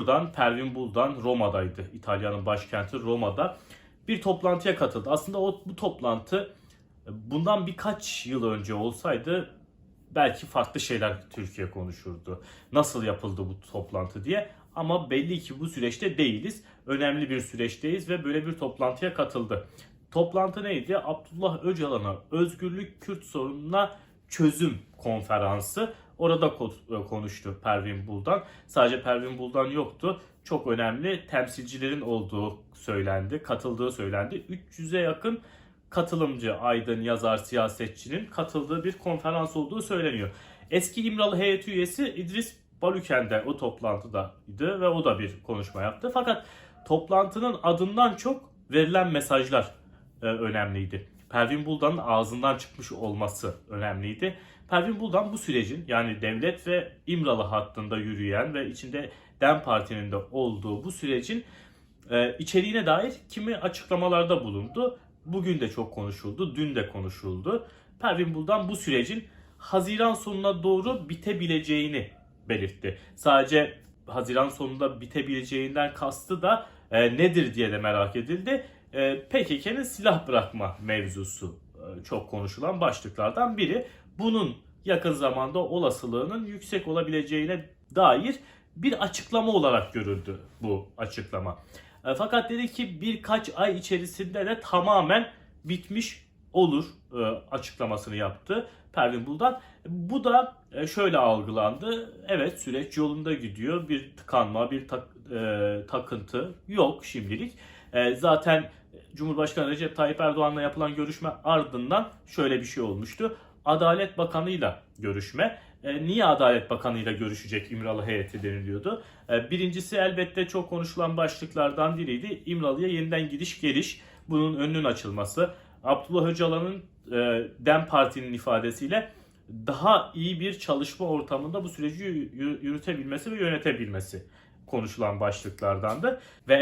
Buradan Pervin Buldan Roma'daydı. İtalya'nın başkenti Roma'da. Bir toplantıya katıldı. Aslında o bu toplantı bundan birkaç yıl önce olsaydı belki farklı şeyler Türkiye konuşurdu. Nasıl yapıldı bu toplantı diye. Ama belli ki bu süreçte değiliz. Önemli bir süreçteyiz ve böyle bir toplantıya katıldı. Toplantı neydi? Abdullah Öcalan'a özgürlük Kürt sorununa çözüm konferansı. Orada ko- konuştu Pervin Buldan. Sadece Pervin Buldan yoktu. Çok önemli temsilcilerin olduğu söylendi, katıldığı söylendi. 300'e yakın katılımcı, aydın, yazar, siyasetçinin katıldığı bir konferans olduğu söyleniyor. Eski İmralı heyeti üyesi İdris Balüken de o toplantıdaydı ve o da bir konuşma yaptı. Fakat toplantının adından çok verilen mesajlar e, önemliydi. Pervin Buldan'ın ağzından çıkmış olması önemliydi. Pervin Buldan bu sürecin yani devlet ve İmralı hattında yürüyen ve içinde DEM Parti'nin de olduğu bu sürecin e, içeriğine dair kimi açıklamalarda bulundu. Bugün de çok konuşuldu, dün de konuşuldu. Pervin Buldan bu sürecin Haziran sonuna doğru bitebileceğini belirtti. Sadece Haziran sonunda bitebileceğinden kastı da e, nedir diye de merak edildi. E, PKK'nın silah bırakma mevzusu e, çok konuşulan başlıklardan biri. Bunun yakın zamanda olasılığının yüksek olabileceğine dair bir açıklama olarak görüldü bu açıklama. E, Fakat dedi ki birkaç ay içerisinde de tamamen bitmiş olur e, açıklamasını yaptı Pervin Buldan. Bu da şöyle algılandı. Evet süreç yolunda gidiyor. Bir tıkanma, bir e, takıntı yok şimdilik. E, zaten Cumhurbaşkanı Recep Tayyip Erdoğan'la yapılan görüşme ardından şöyle bir şey olmuştu. Adalet Bakanı'yla görüşme. E, niye Adalet Bakanı'yla görüşecek İmralı heyeti deniliyordu. E, birincisi elbette çok konuşulan başlıklardan biriydi. İmralı'ya yeniden gidiş geliş. Bunun önünün açılması. Abdullah Öcalan'ın e, DEM Parti'nin ifadesiyle daha iyi bir çalışma ortamında bu süreci yü- yürütebilmesi ve yönetebilmesi konuşulan başlıklardandı. Ve